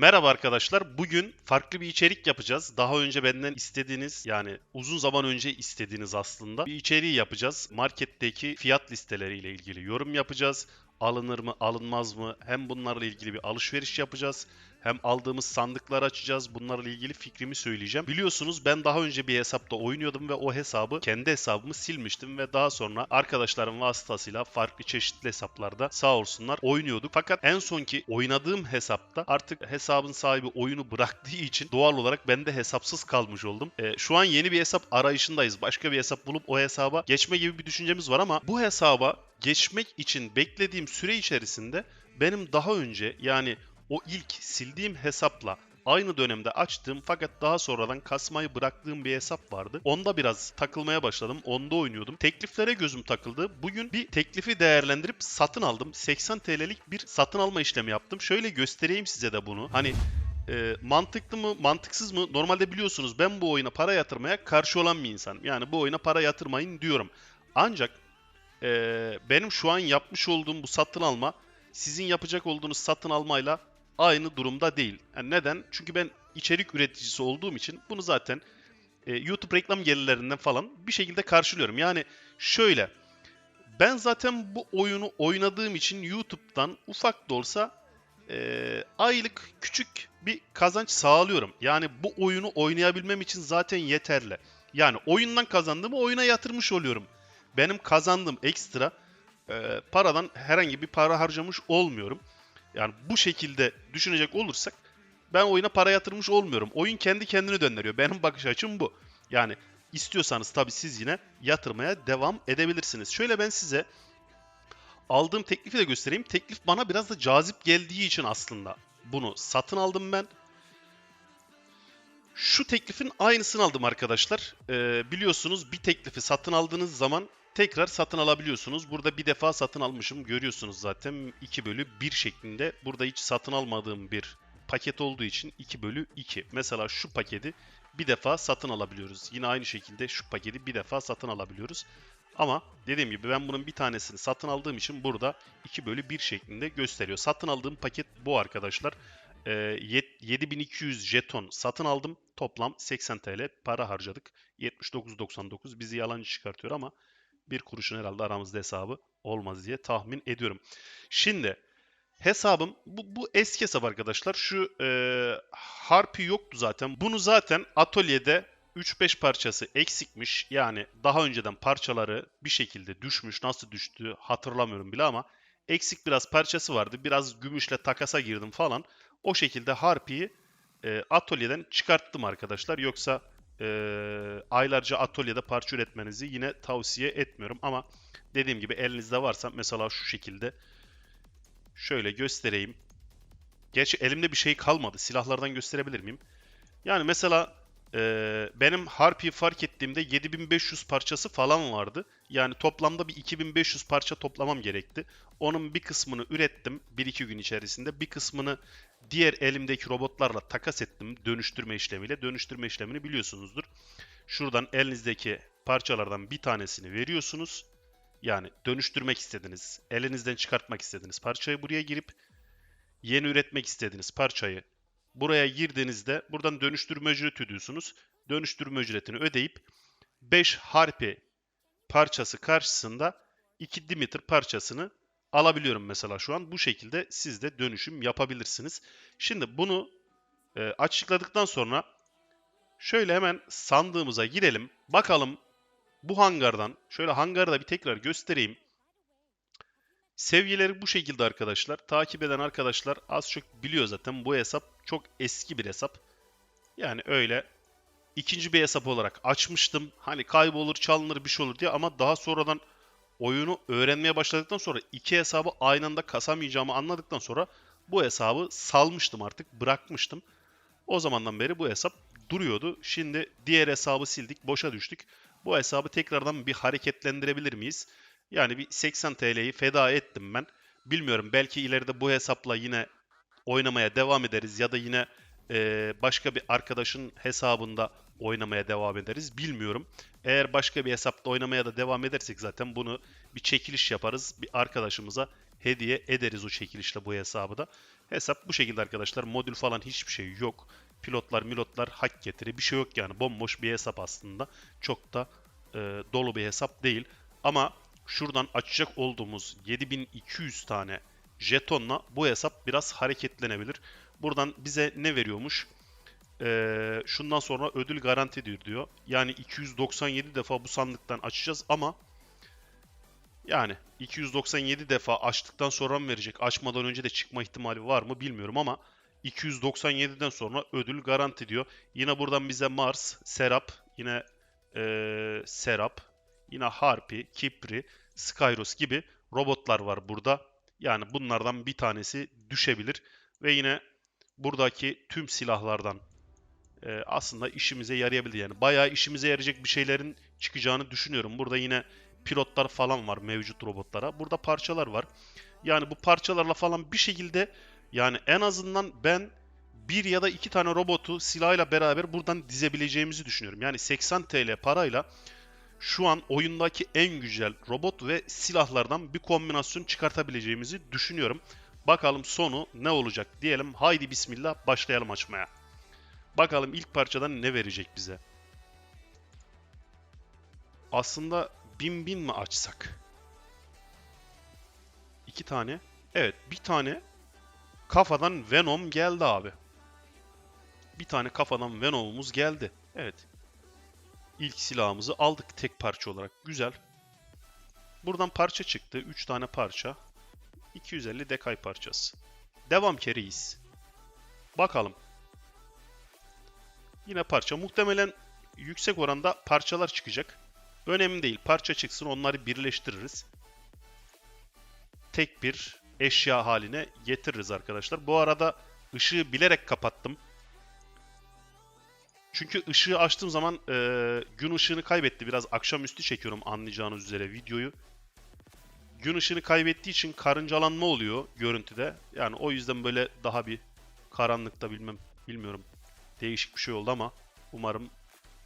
Merhaba arkadaşlar. Bugün farklı bir içerik yapacağız. Daha önce benden istediğiniz yani uzun zaman önce istediğiniz aslında bir içeriği yapacağız. Marketteki fiyat listeleriyle ilgili yorum yapacağız. Alınır mı, alınmaz mı? Hem bunlarla ilgili bir alışveriş yapacağız. Hem aldığımız sandıklar açacağız. Bunlarla ilgili fikrimi söyleyeceğim. Biliyorsunuz ben daha önce bir hesapta oynuyordum ve o hesabı kendi hesabımı silmiştim ve daha sonra arkadaşlarım vasıtasıyla farklı çeşitli hesaplarda sağ olsunlar oynuyorduk. Fakat en sonki oynadığım hesapta artık hesabın sahibi oyunu bıraktığı için doğal olarak ben de hesapsız kalmış oldum. Ee, şu an yeni bir hesap arayışındayız. Başka bir hesap bulup o hesaba geçme gibi bir düşüncemiz var ama bu hesaba geçmek için beklediğim süre içerisinde benim daha önce yani o ilk sildiğim hesapla aynı dönemde açtığım fakat daha sonradan kasmayı bıraktığım bir hesap vardı. Onda biraz takılmaya başladım. Onda oynuyordum. Tekliflere gözüm takıldı. Bugün bir teklifi değerlendirip satın aldım. 80 TL'lik bir satın alma işlemi yaptım. Şöyle göstereyim size de bunu. Hani e, mantıklı mı, mantıksız mı? Normalde biliyorsunuz ben bu oyuna para yatırmaya karşı olan bir insanım. Yani bu oyuna para yatırmayın diyorum. Ancak e, benim şu an yapmış olduğum bu satın alma sizin yapacak olduğunuz satın almayla aynı durumda değil. Yani neden? Çünkü ben içerik üreticisi olduğum için bunu zaten e, YouTube reklam gelirlerinden falan bir şekilde karşılıyorum. Yani şöyle ben zaten bu oyunu oynadığım için YouTube'dan ufak da olsa e, aylık küçük bir kazanç sağlıyorum. Yani bu oyunu oynayabilmem için zaten yeterli. Yani oyundan kazandığımı oyuna yatırmış oluyorum. Benim kazandığım ekstra e, paradan herhangi bir para harcamış olmuyorum. Yani bu şekilde düşünecek olursak ben oyuna para yatırmış olmuyorum. Oyun kendi kendini döndürüyor. Benim bakış açım bu. Yani istiyorsanız tabii siz yine yatırmaya devam edebilirsiniz. Şöyle ben size aldığım teklifi de göstereyim. Teklif bana biraz da cazip geldiği için aslında bunu satın aldım ben. Şu teklifin aynısını aldım arkadaşlar. Ee, biliyorsunuz bir teklifi satın aldığınız zaman tekrar satın alabiliyorsunuz. Burada bir defa satın almışım. Görüyorsunuz zaten 2 bölü 1 şeklinde. Burada hiç satın almadığım bir paket olduğu için 2 bölü 2. Mesela şu paketi bir defa satın alabiliyoruz. Yine aynı şekilde şu paketi bir defa satın alabiliyoruz. Ama dediğim gibi ben bunun bir tanesini satın aldığım için burada 2 bölü 1 şeklinde gösteriyor. Satın aldığım paket bu arkadaşlar. Ee, 7200 jeton satın aldım. Toplam 80 TL para harcadık. 79.99 bizi yalancı çıkartıyor ama bir kuruşun herhalde aramızda hesabı olmaz diye tahmin ediyorum. Şimdi hesabım bu, bu eski hesap arkadaşlar. Şu e, harpi yoktu zaten. Bunu zaten atölyede 3-5 parçası eksikmiş. Yani daha önceden parçaları bir şekilde düşmüş. Nasıl düştü hatırlamıyorum bile ama eksik biraz parçası vardı. Biraz gümüşle takasa girdim falan. O şekilde harpiyi e, atölyeden çıkarttım arkadaşlar. Yoksa e, aylarca atölyede parça üretmenizi yine tavsiye etmiyorum. Ama dediğim gibi elinizde varsa mesela şu şekilde şöyle göstereyim. Gerçi elimde bir şey kalmadı. Silahlardan gösterebilir miyim? Yani mesela e, benim Harpy'yi fark ettiğimde 7500 parçası falan vardı. Yani toplamda bir 2500 parça toplamam gerekti. Onun bir kısmını ürettim 1-2 gün içerisinde. Bir kısmını diğer elimdeki robotlarla takas ettim dönüştürme işlemiyle. Dönüştürme işlemini biliyorsunuzdur. Şuradan elinizdeki parçalardan bir tanesini veriyorsunuz. Yani dönüştürmek istediniz, elinizden çıkartmak istediniz parçayı buraya girip yeni üretmek istediğiniz parçayı buraya girdiğinizde buradan dönüştürme ücreti ödüyorsunuz. Dönüştürme ücretini ödeyip 5 harpi parçası karşısında 2 Dimeter parçasını alabiliyorum mesela şu an. Bu şekilde siz de dönüşüm yapabilirsiniz. Şimdi bunu e, açıkladıktan sonra şöyle hemen sandığımıza girelim. Bakalım bu hangardan şöyle hangarı da bir tekrar göstereyim. Seviyeleri bu şekilde arkadaşlar. Takip eden arkadaşlar az çok biliyor zaten. Bu hesap çok eski bir hesap. Yani öyle ikinci bir hesap olarak açmıştım. Hani kaybolur, çalınır bir şey olur diye ama daha sonradan oyunu öğrenmeye başladıktan sonra iki hesabı aynı anda kasamayacağımı anladıktan sonra bu hesabı salmıştım artık, bırakmıştım. O zamandan beri bu hesap duruyordu. Şimdi diğer hesabı sildik, boşa düştük. Bu hesabı tekrardan bir hareketlendirebilir miyiz? Yani bir 80 TL'yi feda ettim ben. Bilmiyorum belki ileride bu hesapla yine oynamaya devam ederiz ya da yine e, başka bir arkadaşın hesabında oynamaya devam ederiz. Bilmiyorum. Eğer başka bir hesapta oynamaya da devam edersek zaten bunu bir çekiliş yaparız. Bir arkadaşımıza hediye ederiz o çekilişle bu hesabı da. Hesap bu şekilde arkadaşlar. Modül falan hiçbir şey yok. Pilotlar, milotlar hak getiri bir şey yok yani. Bomboş bir hesap aslında. Çok da e, dolu bir hesap değil. Ama şuradan açacak olduğumuz 7200 tane jetonla bu hesap biraz hareketlenebilir. Buradan bize ne veriyormuş? Ee, şundan sonra ödül garantidir diyor. Yani 297 defa bu sandıktan açacağız ama yani 297 defa açtıktan sonra mı verecek? Açmadan önce de çıkma ihtimali var mı bilmiyorum ama 297'den sonra ödül garanti diyor. Yine buradan bize Mars, Serap, yine ee, Serap, yine Harpy, Kipri, Skyros gibi robotlar var burada. Yani bunlardan bir tanesi düşebilir ve yine buradaki tüm silahlardan e, aslında işimize yarayabilir. Yani bayağı işimize yarayacak bir şeylerin çıkacağını düşünüyorum. Burada yine pilotlar falan var mevcut robotlara. Burada parçalar var. Yani bu parçalarla falan bir şekilde yani en azından ben bir ya da iki tane robotu silahıyla beraber buradan dizebileceğimizi düşünüyorum. Yani 80 TL parayla şu an oyundaki en güzel robot ve silahlardan bir kombinasyon çıkartabileceğimizi düşünüyorum. Bakalım sonu ne olacak diyelim. Haydi bismillah başlayalım açmaya. Bakalım ilk parçadan ne verecek bize. Aslında bin bin mi açsak? İki tane. Evet bir tane kafadan Venom geldi abi. Bir tane kafadan Venom'umuz geldi. Evet. İlk silahımızı aldık tek parça olarak. Güzel. Buradan parça çıktı. 3 tane parça. 250 dekay parçası. Devam keriyiz. Bakalım. Yine parça. Muhtemelen yüksek oranda parçalar çıkacak. Önemli değil. Parça çıksın onları birleştiririz. Tek bir eşya haline getiririz arkadaşlar. Bu arada ışığı bilerek kapattım. Çünkü ışığı açtığım zaman e, gün ışığını kaybetti. Biraz akşamüstü çekiyorum anlayacağınız üzere videoyu. Gün ışığını kaybettiği için karıncalanma oluyor görüntüde. Yani o yüzden böyle daha bir karanlıkta bilmem bilmiyorum. Değişik bir şey oldu ama umarım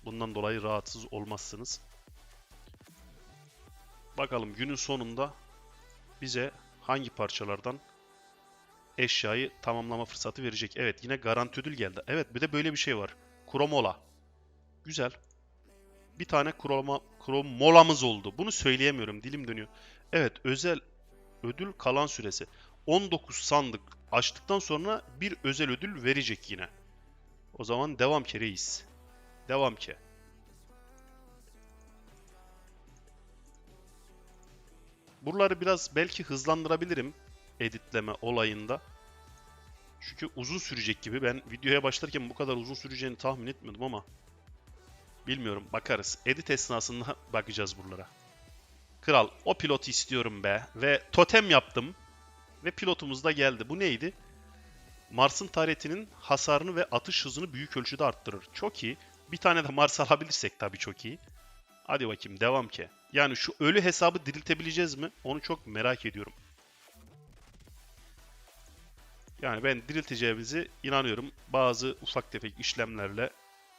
bundan dolayı rahatsız olmazsınız. Bakalım günün sonunda bize hangi parçalardan eşyayı tamamlama fırsatı verecek. Evet yine garanti ödül geldi. Evet bir de böyle bir şey var. Kromola. Güzel. Bir tane kroma, kromolamız oldu. Bunu söyleyemiyorum. Dilim dönüyor. Evet özel ödül kalan süresi. 19 sandık açtıktan sonra bir özel ödül verecek yine. O zaman devam ki reis. Devam ki. Buraları biraz belki hızlandırabilirim editleme olayında. Çünkü uzun sürecek gibi. Ben videoya başlarken bu kadar uzun süreceğini tahmin etmiyordum ama bilmiyorum bakarız. Edit esnasında bakacağız buralara. Kral o pilotu istiyorum be ve totem yaptım ve pilotumuz da geldi. Bu neydi? Mars'ın taretinin hasarını ve atış hızını büyük ölçüde arttırır. Çok iyi. Bir tane de Mars alabilirsek tabii çok iyi. Hadi bakayım devam ki. Yani şu ölü hesabı diriltebileceğiz mi? Onu çok merak ediyorum. Yani ben dirilteceğimizi inanıyorum. Bazı ufak tefek işlemlerle,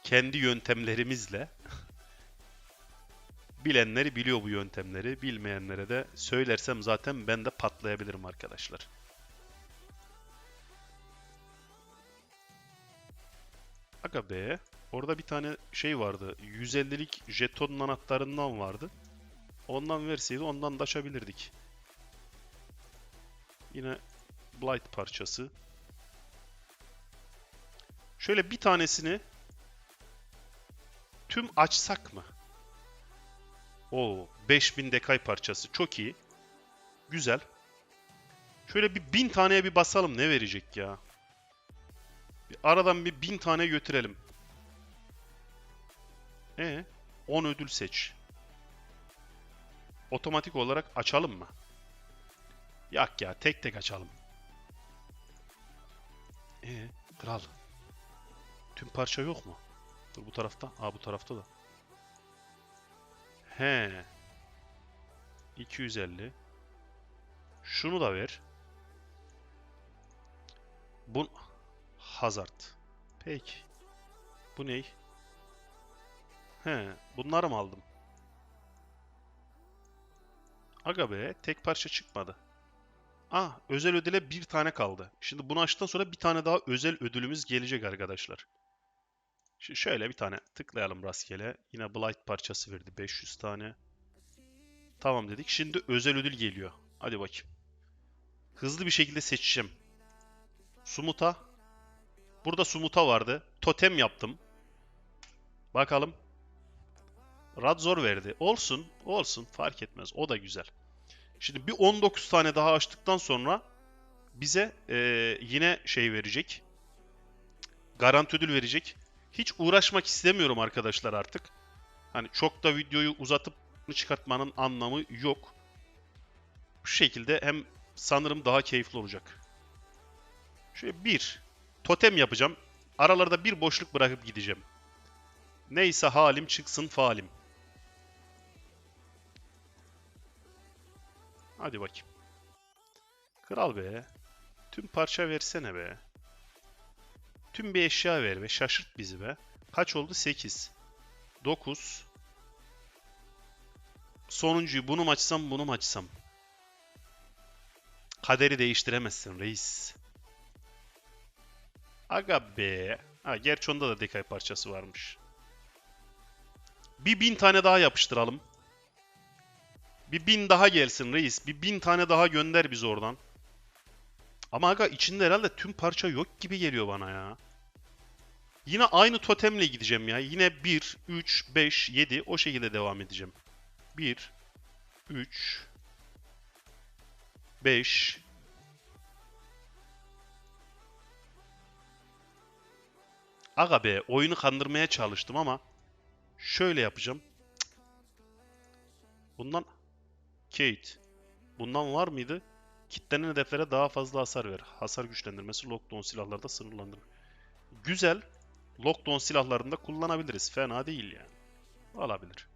kendi yöntemlerimizle bilenleri biliyor bu yöntemleri. Bilmeyenlere de söylersem zaten ben de patlayabilirim arkadaşlar. Aga be. Orada bir tane şey vardı. 150'lik jeton anahtarından vardı. Ondan verseydi ondan da açabilirdik. Yine Blight parçası. Şöyle bir tanesini tüm açsak mı? O 5000 dekay parçası. Çok iyi. Güzel. Şöyle bir bin taneye bir basalım. Ne verecek ya? Bir aradan bir bin tane götürelim. E 10 ödül seç. Otomatik olarak açalım mı? Yak ya tek tek açalım. E kral. Tüm parça yok mu? Dur bu tarafta. Aa bu tarafta da. He. 250. Şunu da ver. Bu Hazard. Peki. Bu ney? He, bunları mı aldım? Aga be, tek parça çıkmadı. Ah özel ödüle bir tane kaldı. Şimdi bunu açtıktan sonra bir tane daha özel ödülümüz gelecek arkadaşlar. Şimdi şöyle bir tane tıklayalım rastgele. Yine Blight parçası verdi 500 tane. Tamam dedik. Şimdi özel ödül geliyor. Hadi bakayım. Hızlı bir şekilde seçeceğim. Sumuta. Burada Sumuta vardı. Totem yaptım. Bakalım. Radzor verdi. Olsun. Olsun. Fark etmez. O da güzel. Şimdi bir 19 tane daha açtıktan sonra bize eee, yine şey verecek. Garanti ödül verecek. Hiç uğraşmak istemiyorum arkadaşlar artık. Hani çok da videoyu uzatıp çıkartmanın anlamı yok. Bu şekilde hem sanırım daha keyifli olacak. Şöyle bir totem yapacağım. Aralarda bir boşluk bırakıp gideceğim. Neyse halim çıksın falim. Hadi bakayım. Kral be. Tüm parça versene be. Tüm bir eşya ver be. Şaşırt bizi be. Kaç oldu? 8. 9. Sonuncuyu bunu mu açsam bunu mu açsam? Kaderi değiştiremezsin reis. Aga be. Ha, gerçi onda da dekay parçası varmış. Bir bin tane daha yapıştıralım. Bir bin daha gelsin reis. Bir bin tane daha gönder biz oradan. Ama aga içinde herhalde tüm parça yok gibi geliyor bana ya. Yine aynı totemle gideceğim ya. Yine 1, 3, 5, 7 o şekilde devam edeceğim. 1, 3, 5, Aga be oyunu kandırmaya çalıştım ama şöyle yapacağım. Bundan Kate. Bundan var mıydı? Kitlenen hedeflere daha fazla hasar ver. Hasar güçlendirmesi lockdown silahlarda sınırlandırır. Güzel. Lockdown silahlarında kullanabiliriz. Fena değil yani. Olabilir.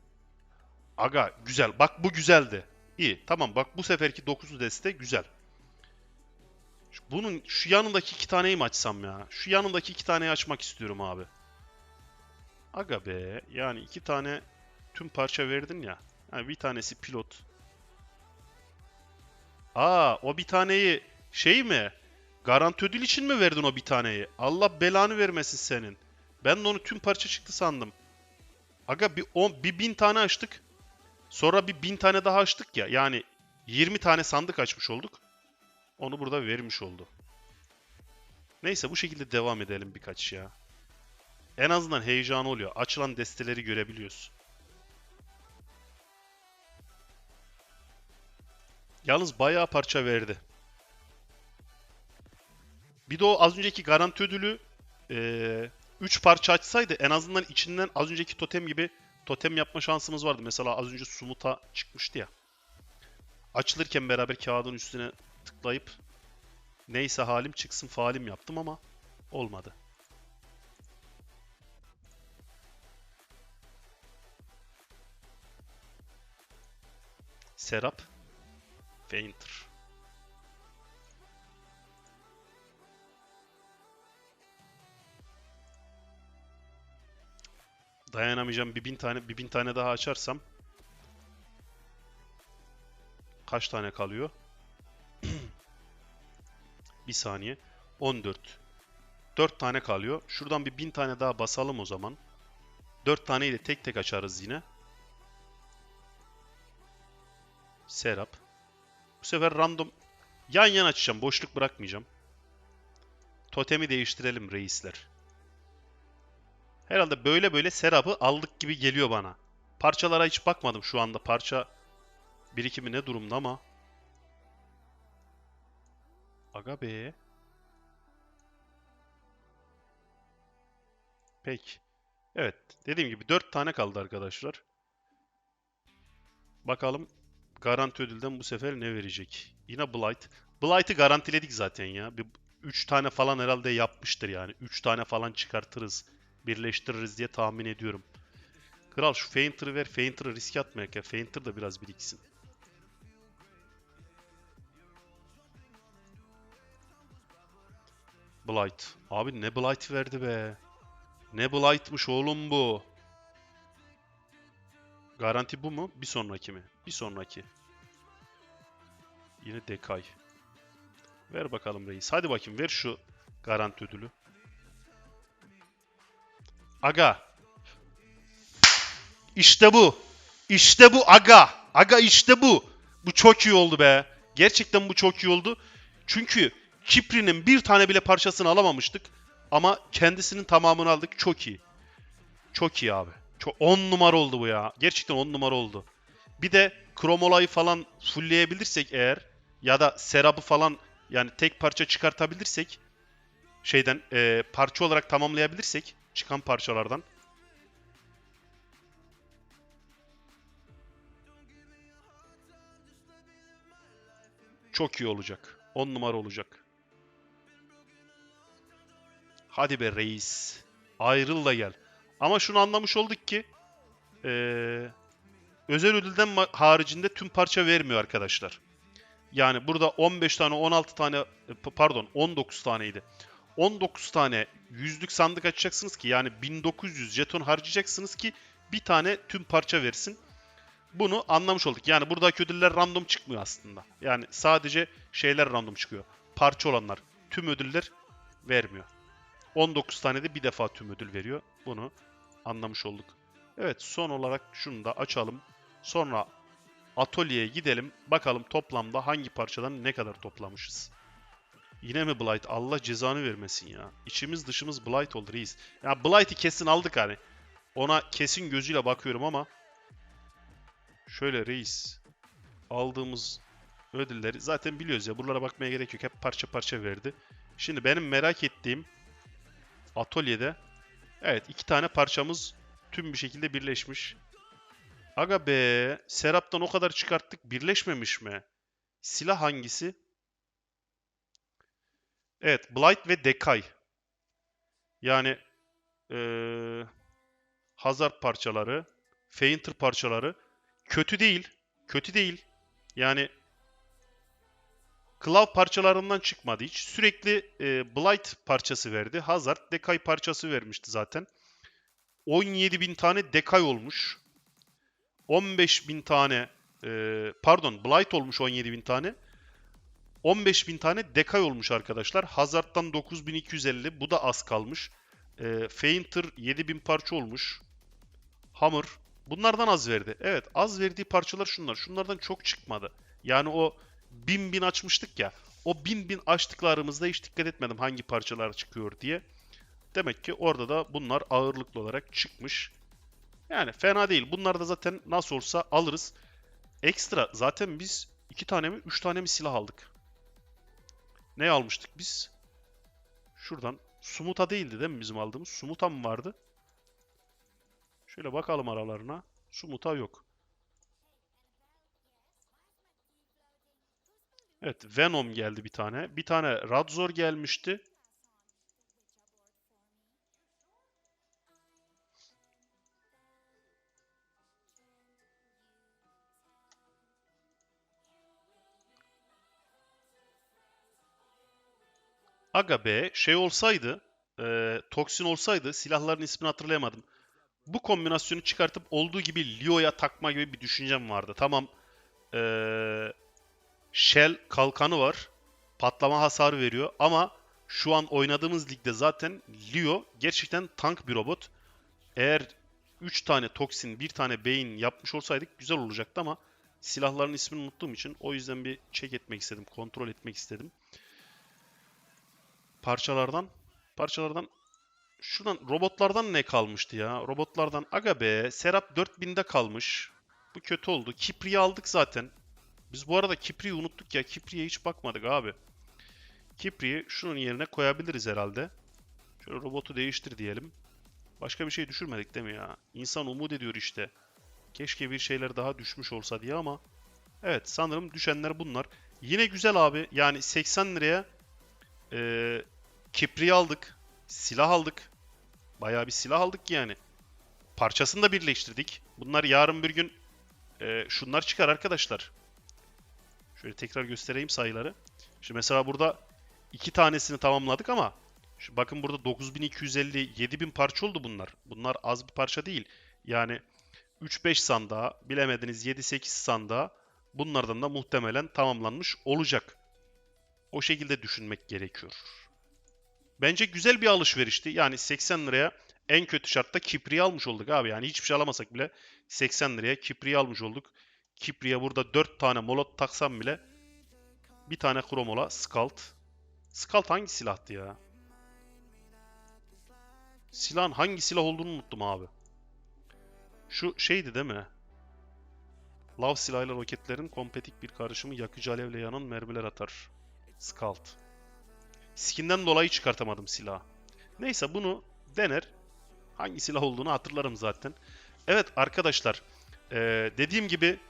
Aga güzel. Bak bu güzeldi. İyi. Tamam bak bu seferki 9'u deste güzel. Bunun şu yanındaki iki taneyi mi açsam ya? Şu yanındaki iki taneyi açmak istiyorum abi. Aga be. Yani iki tane tüm parça verdin ya. Ha, bir tanesi pilot. Aa o bir taneyi şey mi? Garanti ödül için mi verdin o bir taneyi? Allah belanı vermesin senin. Ben de onu tüm parça çıktı sandım. Aga bir, on, bir bin tane açtık. Sonra bir bin tane daha açtık ya. Yani 20 tane sandık açmış olduk. Onu burada vermiş oldu. Neyse bu şekilde devam edelim birkaç ya. En azından heyecan oluyor. Açılan desteleri görebiliyoruz. Yalnız bayağı parça verdi. Bir de o az önceki garanti ödülü 3 parça açsaydı en azından içinden az önceki totem gibi totem yapma şansımız vardı. Mesela az önce Sumuta çıkmıştı ya. Açılırken beraber kağıdın üstüne tıklayıp neyse halim çıksın falim yaptım ama olmadı. Serap Fainter. Dayanamayacağım bir bin tane bir bin tane daha açarsam kaç tane kalıyor? bir saniye. 14. 4 tane kalıyor. Şuradan bir bin tane daha basalım o zaman. 4 taneyi de tek tek açarız yine. Serap. Bu sefer random yan yana açacağım. Boşluk bırakmayacağım. Totemi değiştirelim reisler. Herhalde böyle böyle Serap'ı aldık gibi geliyor bana. Parçalara hiç bakmadım şu anda. Parça birikimi ne durumda ama. Aga be. Peki. Evet. Dediğim gibi 4 tane kaldı arkadaşlar. Bakalım garanti ödülden bu sefer ne verecek? Yine Blight. Blight'ı garantiledik zaten ya. Bir 3 tane falan herhalde yapmıştır yani. 3 tane falan çıkartırız. Birleştiririz diye tahmin ediyorum. Kral şu Fainter'ı ver. Fainter'ı riske atmayak ya. Fainter da biraz biriksin. Blight. Abi ne Blight verdi be. Ne Blight'mış oğlum bu. Garanti bu mu? Bir sonraki mi? Bir sonraki. Yine Dekay. Ver bakalım reis. Hadi bakayım ver şu garanti ödülü. Aga. İşte bu. İşte bu aga. Aga işte bu. Bu çok iyi oldu be. Gerçekten bu çok iyi oldu. Çünkü Kipri'nin bir tane bile parçasını alamamıştık. Ama kendisinin tamamını aldık. Çok iyi. Çok iyi abi. Çok 10 numara oldu bu ya. Gerçekten 10 numara oldu. Bir de Kromolay'ı falan fullleyebilirsek eğer ya da Serap'ı falan yani tek parça çıkartabilirsek şeyden e, parça olarak tamamlayabilirsek çıkan parçalardan çok iyi olacak. 10 numara olacak. Hadi be reis. Ayrıl da gel. Ama şunu anlamış olduk ki eee, özel ödülden haricinde tüm parça vermiyor arkadaşlar. Yani burada 15 tane 16 tane e, pardon 19 taneydi. 19 tane yüzlük sandık açacaksınız ki yani 1900 jeton harcayacaksınız ki bir tane tüm parça versin. Bunu anlamış olduk. Yani buradaki ödüller random çıkmıyor aslında. Yani sadece şeyler random çıkıyor. Parça olanlar. Tüm ödüller vermiyor. 19 tane de bir defa tüm ödül veriyor. Bunu anlamış olduk. Evet son olarak şunu da açalım. Sonra atölyeye gidelim. Bakalım toplamda hangi parçadan ne kadar toplamışız. Yine mi Blight? Allah cezanı vermesin ya. İçimiz dışımız Blight oldu reis. Ya Blight'i kesin aldık hani. Ona kesin gözüyle bakıyorum ama Şöyle reis. Aldığımız ödülleri zaten biliyoruz ya. Buralara bakmaya gerek yok. Hep parça parça verdi. Şimdi benim merak ettiğim atölyede evet iki tane parçamız tüm bir şekilde birleşmiş. Aga be. Serap'tan o kadar çıkarttık. Birleşmemiş mi? Silah hangisi? Evet. Blight ve Decay. Yani eee Hazard parçaları. Fainter parçaları kötü değil. Kötü değil. Yani Claw parçalarından çıkmadı hiç. Sürekli e, Blight parçası verdi. Hazard Decay parçası vermişti zaten. 17.000 tane Decay olmuş. 15.000 tane e, pardon Blight olmuş 17.000 tane. 15.000 tane Decay olmuş arkadaşlar. Hazard'dan 9250 bu da az kalmış. E, Fainter 7000 parça olmuş. Hammer Bunlardan az verdi. Evet az verdiği parçalar şunlar. Şunlardan çok çıkmadı. Yani o bin bin açmıştık ya. O bin bin açtıklarımızda hiç dikkat etmedim hangi parçalar çıkıyor diye. Demek ki orada da bunlar ağırlıklı olarak çıkmış. Yani fena değil. Bunlar da zaten nasıl olsa alırız. Ekstra zaten biz iki tane mi üç tane mi silah aldık. Ne almıştık biz? Şuradan. Sumuta değildi değil mi bizim aldığımız? Sumuta mı vardı? Şöyle bakalım aralarına. Sumuta yok. Evet, Venom geldi bir tane. Bir tane Radzor gelmişti. Aga be, şey olsaydı, e, toksin olsaydı, silahların ismini hatırlayamadım. Bu kombinasyonu çıkartıp olduğu gibi Leo'ya takma gibi bir düşüncem vardı. Tamam, e, Shell kalkanı var. Patlama hasarı veriyor ama şu an oynadığımız ligde zaten Leo gerçekten tank bir robot. Eğer 3 tane toksin, 1 tane beyin yapmış olsaydık güzel olacaktı ama silahların ismini unuttuğum için o yüzden bir check etmek istedim, kontrol etmek istedim. Parçalardan, parçalardan şuradan robotlardan ne kalmıştı ya? Robotlardan aga be, Serap 4000'de kalmış. Bu kötü oldu. Kipri'yi aldık zaten. Biz bu arada Kipri'yi unuttuk ya. Kipri'ye hiç bakmadık abi. Kipri'yi şunun yerine koyabiliriz herhalde. Şöyle robotu değiştir diyelim. Başka bir şey düşürmedik değil mi ya? İnsan umut ediyor işte. Keşke bir şeyler daha düşmüş olsa diye ama evet sanırım düşenler bunlar. Yine güzel abi. Yani 80 liraya eee Kipri'yi aldık. Silah aldık. Bayağı bir silah aldık yani. Parçasını da birleştirdik. Bunlar yarın bir gün eee, şunlar çıkar arkadaşlar. Şöyle tekrar göstereyim sayıları. Şimdi mesela burada iki tanesini tamamladık ama şu bakın burada 9250 7000 parça oldu bunlar. Bunlar az bir parça değil. Yani 3-5 sandığa bilemediniz 7-8 sandığa bunlardan da muhtemelen tamamlanmış olacak. O şekilde düşünmek gerekiyor. Bence güzel bir alışverişti. Yani 80 liraya en kötü şartta Kipri'yi almış olduk abi. Yani hiçbir şey alamasak bile 80 liraya Kipri'yi almış olduk. Kipri'ye burada 4 tane molot taksam bile bir tane kromola Skald. Skald hangi silahtı ya? Silahın hangi silah olduğunu unuttum abi. Şu şeydi değil mi? Lav silahıyla roketlerin kompetik bir karışımı yakıcı alevle yanan mermiler atar. Skald. Skinden dolayı çıkartamadım silahı. Neyse bunu dener. Hangi silah olduğunu hatırlarım zaten. Evet arkadaşlar. eee, dediğim gibi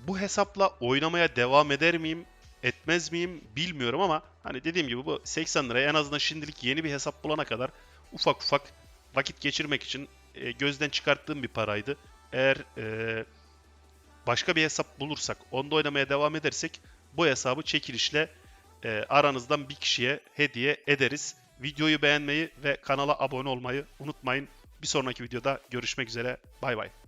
bu hesapla oynamaya devam eder miyim? Etmez miyim? Bilmiyorum ama hani dediğim gibi bu 80 liraya en azından şimdilik yeni bir hesap bulana kadar ufak ufak vakit geçirmek için e, gözden çıkarttığım bir paraydı. Eğer e, başka bir hesap bulursak, onda oynamaya devam edersek bu hesabı çekilişle e, aranızdan bir kişiye hediye ederiz. Videoyu beğenmeyi ve kanala abone olmayı unutmayın. Bir sonraki videoda görüşmek üzere. Bay bay.